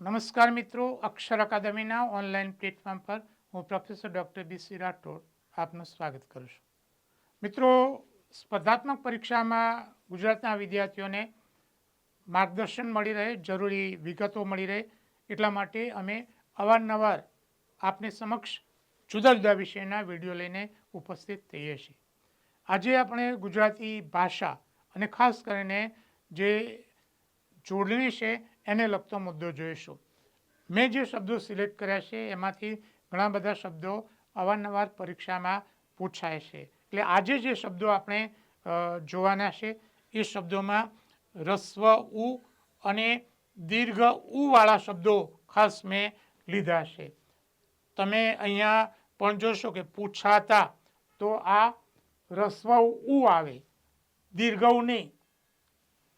નમસ્કાર મિત્રો, અક્ષર અકાદમીના online platform પર હું professor doctor B C Rathod આપનું સ્વાગત કરું છું. મિત્રો, સ્પર્ધાત્મક પરીક્ષામાં ગુજરાતના વિદ્યાર્થીઓને માર્ગદર્શન મળી રહે, જરૂરી વિગતો મળી રહે, એટલા માટે અમે અવારનવાર આપની સમક્ષ જુદા જુદા વિષયના વીડિયો લઈને ઉપસ્થિત થઈએ છીએ. આજે આપણે ગુજરાતી ભાષા અને ખાસ કરીને જે જોડણી છે, એને લગતો મુદ્દો જોઈશું. મેં જે શબ્દો સિલેક્ટ કર્યા છે, એમાંથી ઘણા બધા શબ્દો અવારનવાર પરીક્ષામાં પૂછાય છે. એટલે આજે જે શબ્દો આપણે જોવાના છે, એ શબ્દોમાં રસ્વ ઉ અને દીર્ઘ ઉવાળા શબ્દો ખાસ મેં લીધા છે. તમે અહીંયા પણ જોશો કે પૂછાતા તો આ રસ્વ ઉ આવે, દીર્ઘ નહીં.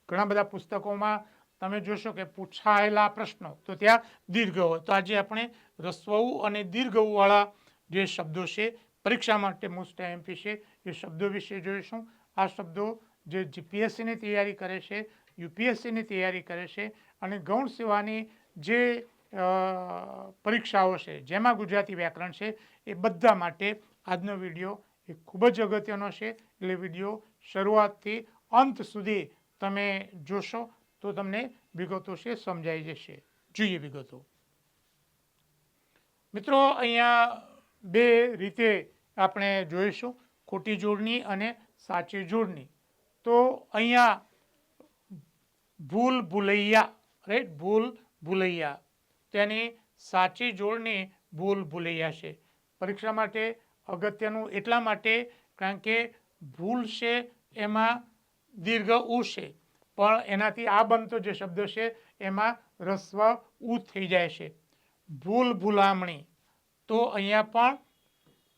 ઘણા બધા પુસ્તકોમાં તમે જોશો કે પૂછાયેલા પ્રશ્નો, તો ત્યાં દીર્ઘ હોય તો આજે આપણે રસ્વઉ અને દીર્ઘઉવાળા જે શબ્દો છે, પરીક્ષા માટે મોસ્ટ એમપી છે, એ શબ્દો વિશે જોઈશું. આ શબ્દો જે જીપીએસસીની તૈયારી કરે છે યુપીએસસીની તૈયારી કરે છે અને ગૌણ સેવાની જે પરીક્ષાઓ છે, જેમાં ગુજરાતી વ્યાકરણ છે, એ બધા માટે આજનો વીડિયો એ ખૂબ જ અગત્યનો છે. એટલે વીડિયો શરૂઆતથી અંત સુધી તમે જોશો તો તમને વિગતો છે, સમજાઈ જશે. જોઈએ વિગતો. મિત્રો, અહીંયા બે રીતે આપણે જોઈશું, ખોટી જોડણી અને સાચી જોડણી તો અહીંયા ભૂલ ભૂલૈયા રાઈટ ભૂલ ભૂલૈયા. તેની સાચી જોડણી ભૂલ ભૂલૈયા છે. પરીક્ષા માટે અગત્યનું એટલા માટે, કારણ કે ભૂલ છે, એમાં દીર્ઘ ઉ છે. પણ એનાથી આ બનતો જે શબ્દ છે, એમાં રસ્વ ઉ થઈ જાય છે. ભૂલ ભૂલામણી, તો અહીંયા પણ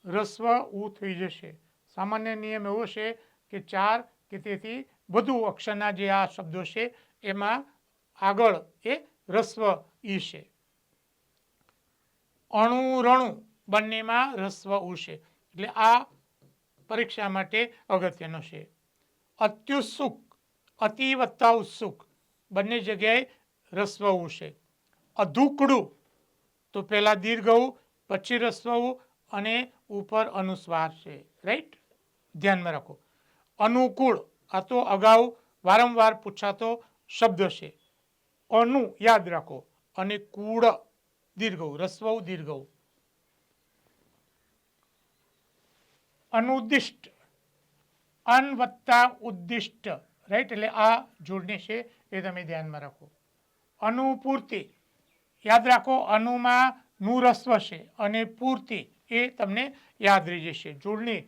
રસ્વ ઉ થઈ જશે. સામાન્ય નિયમ એવો છે કે ચાર કે તેથી વધુ અક્ષરના જે આ શબ્દો છે, એમાં આગળ એ રસ્વ ઈ છે. અણુ રણુ બંનેમાં રસ્વ ઉ છે. એટલે આ પરીક્ષા માટે અગત્યનો છે. અત્યુત્સુક અતિ વત્તા ઉત્સુક બંને જગ્યાએ રસ્વ ઉ છે. અધુકડું. તો પહેલાં દીર્ઘવું, પછી રસ્વ અને ઉપર અનુસ્વાર છે. રાઈટ ધ્યાનમાં રાખો. અનુકૂળ. આ તો અગાઉ વારંવાર પૂછાતો શબ્દ છે. અનુ યાદ રાખો. અને કૂળ. દીર્ઘવું. રસ્વવું, દીર્ઘવું. અનુદિષ્ટ. અન વત્તા ઉદ્દિષ્ટ. રાઈટ એટલે આ જોડણી છે એ તમે ધ્યાનમાં રાખો. અનુપૂર્તિ. યાદ રાખો, અનુમાં નુરસ્વ છે અને પૂર્તિ એ તમને યાદ રહી જશે. જોડણી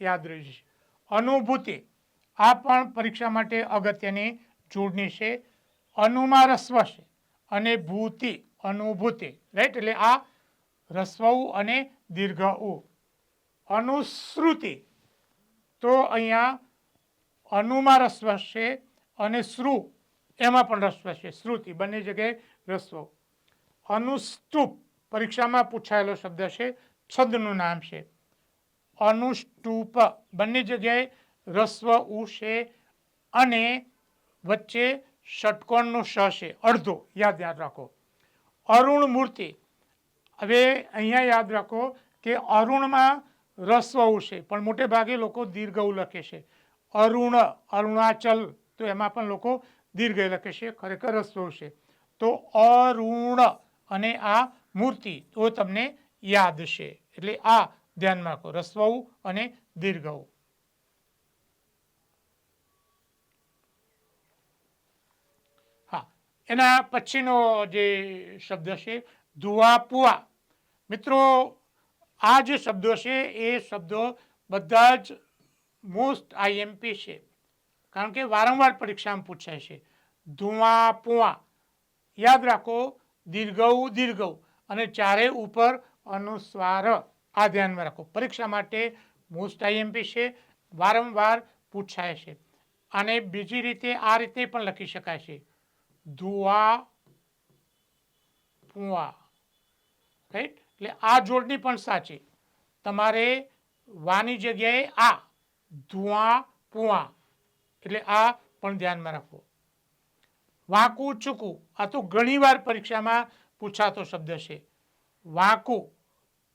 યાદ રહી જશે. અનુભૂતિ. આ પણ પરીક્ષા માટે અગત્યની જોડણી છે. અનુમાં રસ્વ છે અને ભૂતિ, અનુભૂતિ. રાઈટ એટલે આ રસ્વ ઉ અને દીર્ઘ ઉ અનુશ્રુતિ તો અહીંયા અનુમાં રસ્વ છે અને શ્રુ, એમાં પણ રસ્વ છે શ્રુતિ, બંને જગ્યાએ રસ્વ અનુસ્તુપ પરીક્ષામાં પૂછાયેલો શબ્દ છે, છદનું નામ છે. અનુષ્ટુપ, બંને જગ્યાએ રસ્વ ઉ છે અને વચ્ચે ષટકોણનો શ છે, અડધો. યાદ યાદ રાખો. અરુણ મૂર્તિ. હવે અહીંયા યાદ રાખો કે અરુણમાં રસ્વ ઉ છે, પણ મોટે ભાગે લોકો દીર્ઘ લખે છે. અરુણ, અરુણાચલ, તો એમાં પણ લોકો દીર્ઘ લખે છે, ખરેખર રસ્તો છે. તો અરુણ અને આ મૂર્તિ તો તમને યાદ છે. એટલે આ ધ્યાનમાં રાખો રસ્વ ઉ અને દીર્ઘવું હા, એના પછીનો જે શબ્દ છે, ધુઆપુઆ. મિત્રો, આ જે શબ્દો છે, એ શબ્દો બધા જ મોસ્ટ આઈએમપી છે. કારણ કે વારંવાર પરીક્ષામાં પૂછાય છે. ધુઆ, પુઆ. યાદ રાખો, દીર્ઘઉ દીર્ઘઉ અને ચારે ઉપર અનુસ્વાર. આ ધ્યાનમાં રાખો. પરીક્ષા માટે મોસ્ટ આઈએમપી છે, વારંવાર પૂછાય છે. અને બીજી રીતે આ રીતે પણ લખી શકાય છે. ધુઆ, પુઆ. રાઈટ એટલે આ જોડણી પણ સાચી. તમારે વાની જગ્યાએ આ ધુઆ પુઆ એટલે આ પણ ધ્યાનમાં રાખો. વાંકું ચૂકું. આ તો ઘણીવાર પરીક્ષામાં પૂછાતો શબ્દ છે. વાંકું.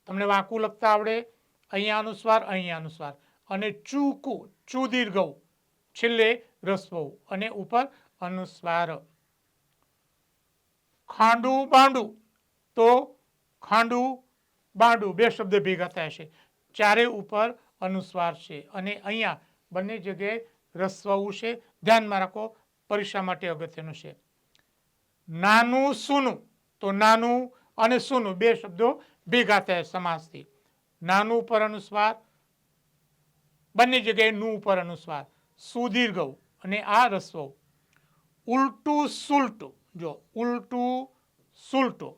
તમને વાંકું લખતા આવડે, અહીંયા અનુસ્વાર અહીંયા અનુસ્વાર. અને ચૂકું ચૂ છેલ્લે રસ્વ અને ઉપર અનુસ્વાર. ખાંડું બાંડું. તો ખાંડું બાંડું બે શબ્દ ભેગા થયા છે. ચારે ઉપર અનુસ્વાર છે. અને અહીંયા બંને જગ્યાએ રસ્વવું છે. ધ્યાનમાં રાખો, પરીક્ષા માટે અગત્યનું છે. નાનું સૂનું. તો નાનું અને સૂનું, બે શબ્દો ભેગા થયા સમાસથી નાનું ઉપર અનુસ્વાર, બંને જગ્યાએ નું ઉપર અનુસ્વાર. સુદીર્ઘ અને આ રસ્વ ઉલટું સુલટું. જો, ઉલટું સુલટું.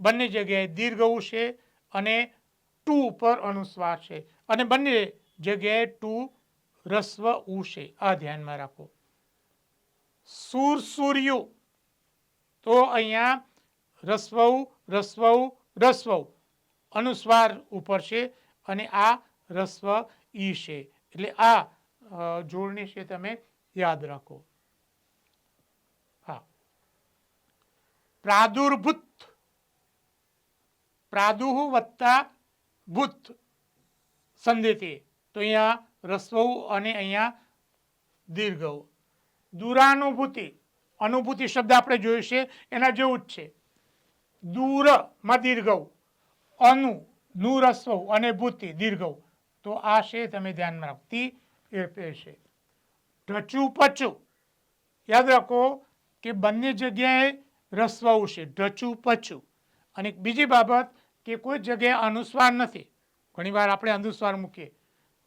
બંને જગ્યાએ દીર્ઘઉ છે અને ટુ ઉપર અનુસ્વાર છે. અને બંને જગ્યાએ ટુ રસ્વ ઉ છે આ ધ્યાનમાં રાખો. સુર સૂર્યુ. તો અહીંયા રસ્વ રસ્વ રસ્વ અનુસ્વાર ઉપર છે અને આ રસ્વ ઈ છે. એટલે આ જોડણી છે તમે યાદ રાખો. હા. પ્રાદુર્ભૂત. પ્રાદુહ વત્તા ભૂત સંધિથી તો અહીંયા રસ્વ અને અહીંયા દીર્ઘ દુરાનુભૂતિ. અનુભૂતિ શબ્દ આપણે જોયું છે, એના જેવું જ છે. દૂરમાં દીર્ઘ અનુ નુ રસ્વ અને ભૂતિ દીર્ઘ તો આ છે, તમે ધ્યાનમાં રાખતી એ છે. ઢચું પચું યાદ રાખો કે બંને જગ્યાએ રસ્વ છે ઢચું પચું અને બીજી બાબત કે કોઈ જગ્યાએ અનુસ્વાર નથી. ઘણીવાર આપણે અનુસ્વાર મૂકીએ.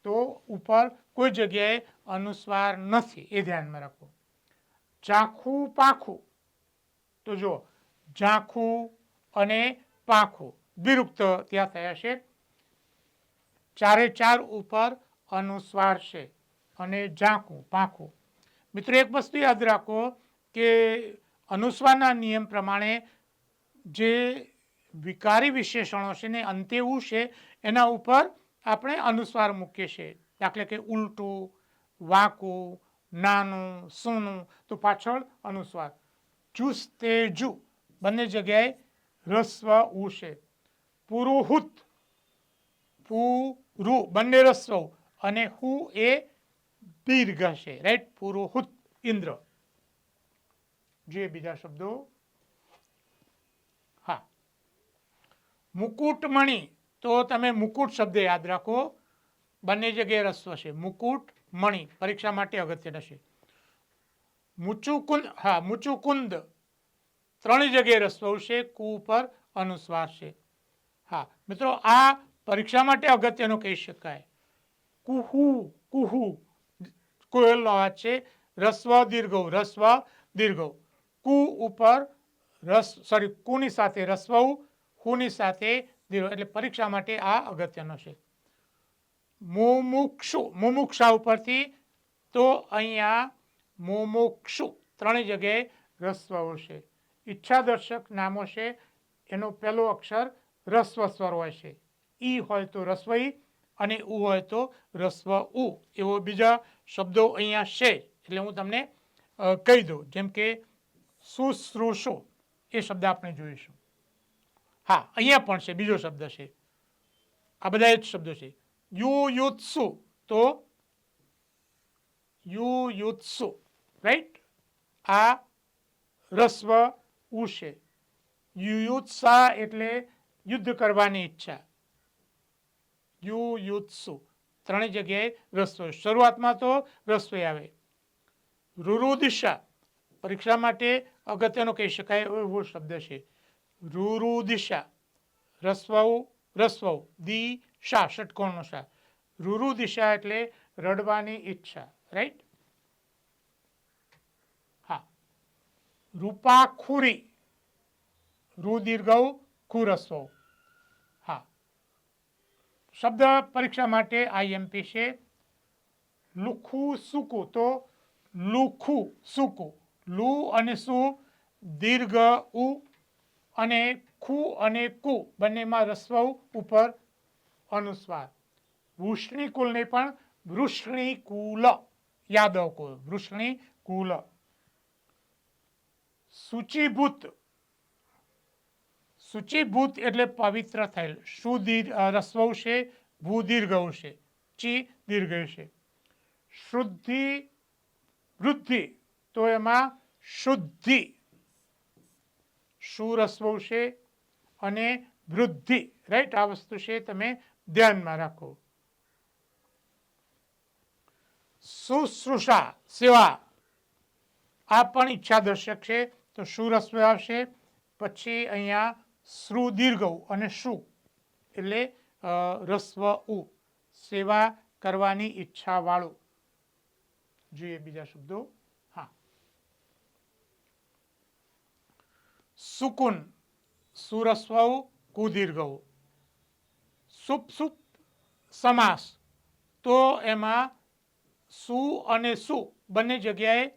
તો ઉપર કોઈ જગ્યાએ અનુસ્વાર નથી, એ ધ્યાનમાં રાખો. ઝાંખું પાખું. તો જો ઝાંખું અને પાંખું વિરુક્ત ત્યાં થયા છે. ચારે ચાર ઉપર અનુસ્વાર છે અને ઝાંખું પાંખું. મિત્રો, એક વસ્તુ યાદ રાખો કે અનુસ્વારના નિયમ પ્રમાણે જે વિકારી વિશેષણો છે ને અંતે ઉ છે, એના ઉપર આપણે અનુસ્વાર મૂકીએ છીએ. દાખલા કે ઉલટું, વાંકું, નાનું, સૂનું, તો પાછળ અનુસ્વાર. જુસ તે જુ, બંને જગ્યાએ રસ્વ ઉ છે. પુરુહુત, પુરુ, બંને રસ્વ અને હુ એ દીર્ઘ છે રાઈટ પુરુહુત, ઇન્દ્ર. જે બીજા શબ્દો હા મુકુટમણિ. તો તમે મુકુટ શબ્દ યાદ રાખો. બંને જગ્યાએ રસ્વ છે મુકુટ મણિ પરીક્ષા માટે અગત્યના છે. મુચુકુંદ, હા, મુચુકુંદ. ત્રણ જગ્યાએ રસ્વ છે કુ ઉપર અનુસ્વાર છે. હા, મિત્રો, આ પરીક્ષા માટે અગત્યનું કહી શકાય. કુહુ કુહુ. કોયલનો અવાજ છે? રસ્વ દીર્ઘવ રસ્વ દીર્ઘવ. કુ ઉપર રસ સોરી કુની સાથે રસ્વ હુની સાથે દીર્ઘ એટલે પરીક્ષા માટે આ અગત્યનો છે. મુમુક્ષુ મુમુક્ષા ઉપરથી તો અહીંયા મુમુક્ષુ ત્રણેય જગ્યાએ રસ્વ છે. ઈચ્છાદર્શક નામો છે. એનો પહેલો અક્ષર રસ્વ સ્વર હોય છે. ઈ હોય તો રસ્વઈ અને ઉ હોય તો રસ્વ ઉ એવો બીજા શબ્દો અહીંયા છે. એટલે હું તમને કહી દઉં. જેમ કે સુશ્રુષો. એ શબ્દ આપણે જોઈશું. હા, અહીંયા પણ છે, બીજો શબ્દ છે. આ બધા જ શબ્દો છે. યુ યુત્સુ, તો યુ યુત્સુ રાઈટ આ રસ્વ ઉ છે. યુયુત્સા એટલે યુદ્ધ કરવાની ઈચ્છા. યુ યુત્સુ, ત્રણેય જગ્યાએ રસ્વ શરૂઆતમાં તો રસ્વ આવે. રુરુદિશા પરીક્ષા માટે અગત્યનો કહી શકાય એવો શબ્દ છે. રુરુદિશા. રસ્વઉ રસ્વઉ. દી શા, ષટકોણનો શા. રુરુ દિશા એટલે રડવાની ઈચ્છા રાઈટ હા. રૂપાખુરી. ખુરી દીર્ઘઉ ખુરસ્વ હા. શબ્દ પરીક્ષા માટે આઈએમપી છે. લુખું સુકુ. તો લુખું સુકુ. લુ અને સુ દીર્ઘ ઉ અને ખુ અને કુ બંનેમાં રસ્વ ઉપર અનુસ્વાર. વૃષ્ણી કુલને પણ વૃષ્ણી કુલ યાદવ કુલ વૃષ્ણી કુલ. સૂચિભૂત. સૂચિભૂત એટલે પવિત્ર થયેલ. સુદીર્ઘ રસ્વ છે? ભૂદીર્ઘ છે. ચી દીર્ઘ છે. શુદ્ધિ વૃદ્ધિ. તો એમાં શુદ્ધિ છે અને વૃદ્ધિ રાઈટ આ વસ્તુ છે તમે ધ્યાનમાં રાખો. શુશ્રુષા, સેવા. આ પણ ઈચ્છા દર્શક છે, તો સુરસ્વ આવશે, પછી અહીંયા શ્રુદીર્ઘ અને શુ, એટલે રસ્વ ઉ, સેવા કરવાની ઈચ્છાવાળો. જોઈએ બીજા શબ્દો હા સુકુન સુરસ્વ કુદીર્ઘ સુપ સુપ સમાસ. તો એમાં સુ અને સુ બંને જગ્યાએ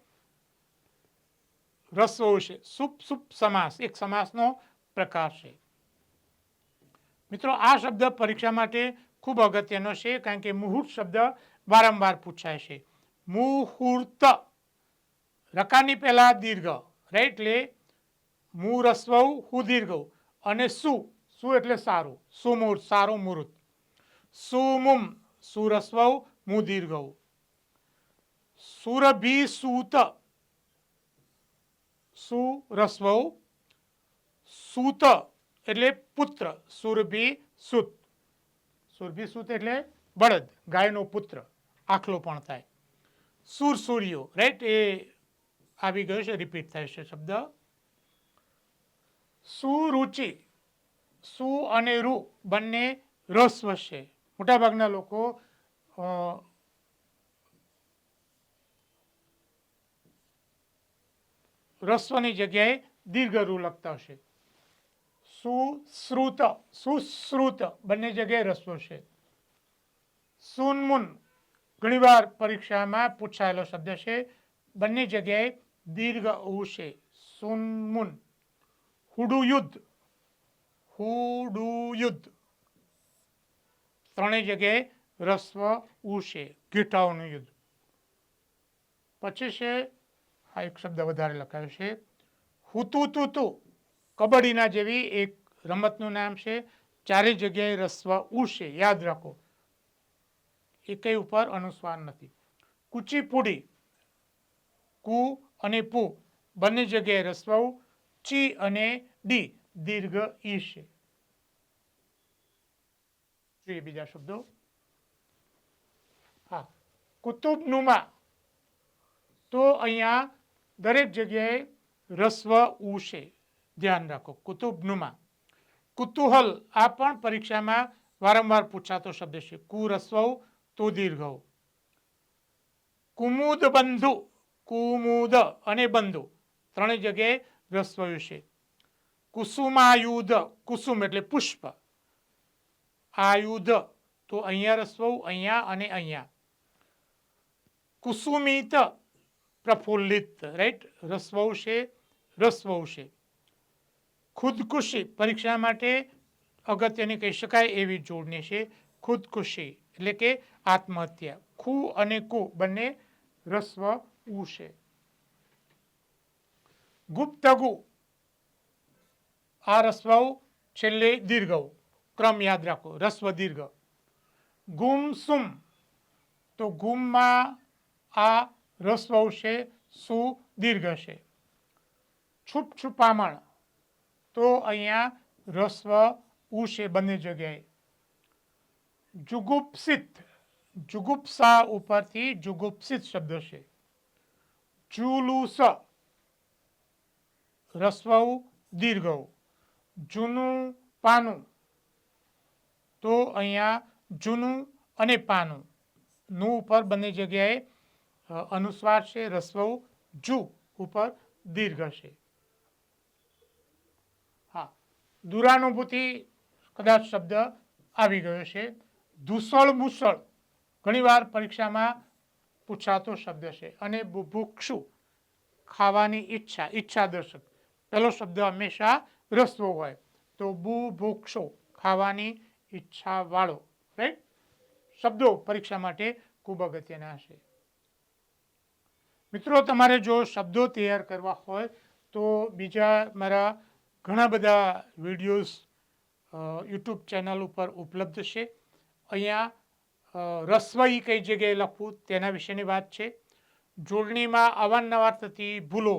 રસ્વ છે. સુપ સુપ સમાસ, એક સમાસનો પ્રકાર છે. મિત્રો, આ શબ્દ પરીક્ષા માટે ખૂબ અગત્યનો છે, કારણ કે મુહૂર્ત શબ્દ વારંવાર પૂછાય છે. મુહૂર્ત રકાની પહેલા દીર્ઘ રાઈટ એટલે મુ રસ્વઉ હું દીર્ઘઉ અને સુ? સુ એટલે સારું. સુમુર, સારું મુહૂર્ત સુમુમ, સુરસ્વઉ મુ દીર્ઘઉ સુરભી સૂત સુરસ્વઉ સૂત એટલે પુત્ર. સુરભી સુત સુરભી સુત એટલે બળદ, ગાયનો પુત્ર. આખલો પણ થાય. સુર સૂર્યો રાઈટ? એ આવી ગયો છે, રિપીટ થાય છે શબ્દ. સુરુચિ, સુ અને રૂ બંને રસ્વ છે મોટાભાગના લોકો રસ્વની જગ્યાએ દીર્ઘ રૂ લખતા હશે. સુશ્રુત સુશ્રુત બંને જગ્યાએ રસ્વ છે સુનમુન, ઘણીવાર પરીક્ષામાં પૂછાયેલો શબ્દ છે. બંને જગ્યાએ દીર્ઘ ઉ છે. સુનમુન. હુડુયુદ્ધ. હુડુયુદ્ધ. ત્રણેય જગ્યાએ રસ્વ ઉ છે ગીટાઓનું યુદ્ધ. પછી છે, આ એક શબ્દ વધારે લખાયો છે હુતુ તુતુ કબડ્ડીના જેવી એક રમતનું નામ છે, ચારે જગ્યાએ રસ્વ ઉ છે યાદ રાખો. એકે ઉપર અનુસ્વાર નથી. કુચીપુડી, કુ અને પુ, બંને જગ્યાએ રસ્વ ઉ ચી અને ડી, દીર્ઘ ઈ જોઈએ બીજા શબ્દો. હા, કુતુબનુમા. તો અહીંયા દરેક જગ્યાએ રસ્વ ઉ છે ધ્યાન રાખો, કુતુબનુમા. કુતૂહલ, આ પણ પરીક્ષામાં વારંવાર પૂછાતો શબ્દ છે. કુ રસ્વ, તો દીર્ઘ. કુમુદ બંધુ કુમુદ અને બંધુ. ત્રણેય જગ્યાએ રસ્વ છે. કુસુમાયુધ, કુસુમ એટલે પુષ્પ. આયુધ તો અહીંયા રસ્વ, અહીંયા અને અહીંયા. કુસુમિત પ્રફુલ્લિત રાઈટ રસ્વ છે રસ્વ છે. ખુદકુશી, પરીક્ષા માટે અગત્યની કહી શકાય એવી જોડણી છે. ખુદકુશી એટલે કે આત્મહત્યા. ખુ અને કુ બંને રસ્વ ઉ છે. ગુપ્તગુ આ રસ્વઉ છેલ્લે દીર્ઘ ક્રમ યાદ રાખો રસ્વ દીર્ઘ ગુમસુમ તો ગુમમાં આ રસ્વ છે સુ દીર્ઘ છે છુપ છુપામણ તો અહીંયા રસ્વ ઉ છે બંને જગ્યાએ જુગુપ્સિત જુગુપ્સા ઉપરથી જુગુપ્સિત શબ્દ છે જુલુસ રસ્વ ઉ જૂનું પાનું. તો અહીંયા જૂનું અને પાનું. નું ઉપર બંને જગ્યાએ અનુસ્વાર છે રસ્વ જુ ઉપર દીર્ઘ છે. હા. દુરાનુભૂતિ કદાચ શબ્દ આવી ગયો છે. ધૂસળ મુસળ. ઘણીવાર પરીક્ષામાં પૂછાતો શબ્દ છે. અને બુભુક્ષુ ખાવાની ઈચ્છા ઈચ્છા દર્શક પહેલો શબ્દ હંમેશા રસ્વો હોય. તો બુભુક્ષુ ખાવાની ઈચ્છા વાળો રાઈટ શબ્દો પરીક્ષા માટે ખૂબ અગત્યના છે. મિત્રો, તમારે જો શબ્દો તૈયાર કરવા હોય, તો બીજા મારા ઘણા બધા વિડીયોઝ યુટ્યુબ ચેનલ ઉપર ઉપલબ્ધ છે. અહીંયા રસ્વઈ કઈ જગ્યાએ લખવું તેના વિશેની વાત છે. જોડણીમાં અવારનવાર થતી ભૂલો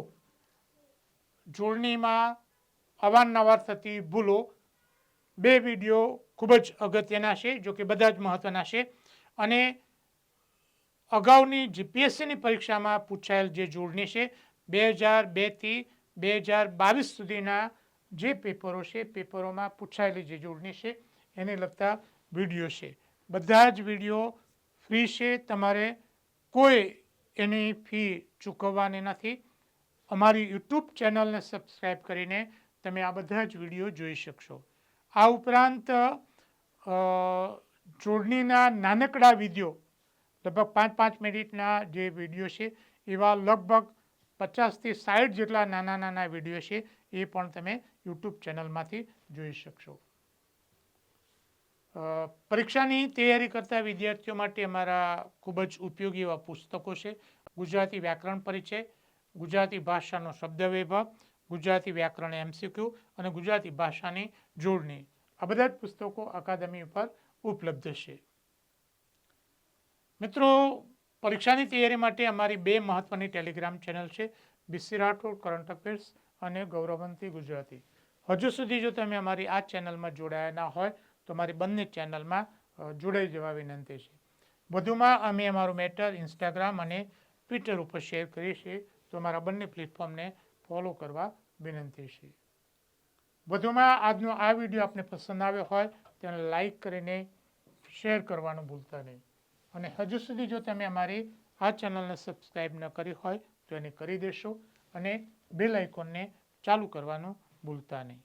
જોડણીમાં અવારનવાર થતી ભૂલો. બે વીડિયો ખૂબ જ અગત્યના છે, જો કે બધા જ મહત્ત્વના છે. અને અગાઉની જીપીએસસીની પરીક્ષામાં પૂછાયેલ જે જોડણી છે, બે હજાર બેથી બે હજાર બાવીસ સુધીના જે પેપરો છે, પેપરોમાં પૂછાયેલી જે જોડણી છે, એને લગતા વીડિયો છે. બધા જ વીડિયો ફ્રી છે, તમારે કોઈ એની ફી ચૂકવવાની નથી. અમારી યુટ્યુબ ચેનલને સબસ્ક્રાઈબ કરીને તમે આ બધા જ વીડિયો જોઈ શકશો. આ ઉપરાંત જોડણીના નાનકડા વીડિયો, લગભગ પાંચ પાંચ મિનિટના જે વીડિયો છે, એવા લગભગ પચાસથી સાઠ જેટલા નાના નાના વીડિયો છે, એ પણ તમે યુટ્યુબ ચેનલમાંથી જોઈ શકશો. પરીક્ષાની તૈયારી કરતા વિદ્યાર્થીઓ માટે અમારા ખૂબ જ ઉપયોગી એવા પુસ્તકો છે. ગુજરાતી વ્યાકરણ પરિચય ગુજરાતી ભાષાનો શબ્દ વૈભવ ગુજરાતી વ્યાકરણ એમસીક્યુ અને ગુજરાતી ભાષાની જોડણી. આ બધા જ પુસ્તકો અકાદમી ઉપર ઉપલબ્ધ છે. મિત્રો, પરીક્ષાની તૈયારી માટે અમારી બે મહત્વની ટેલિગ્રામ ચેનલ છે B C Rathod current affairs અને ગૌરવંતી ગુજરાતી. હજુ સુધી જો તમે અમારી આ ચેનલમાં જોડાયા ના હોય, તો અમારી બંને ચેનલમાં જોડાઈ જવા વિનંતી છે. વધુમાં અમે અમારું મેટર ઇન્સ્ટાગ્રામ અને ટ્વિટર ઉપર શેર કરીએ છીએ. તો અમારા બંને પ્લેટફોર્મને ફોલો કરવા વિનંતી છે. વધુમાં આજનો આ વીડિયો આપને પસંદ આવ્યો હોય, તેને લાઈક કરીને શેર કરવાનું ભૂલતા નહીં. અને હજુ સુધી જો તમે અમારી આ ચેનલને સબસ્ક્રાઈબ ન કરી હોય, તો એને કરી દેશો અને બેલ આઇકોનને ચાલુ કરવાનું ભૂલતા નહીં.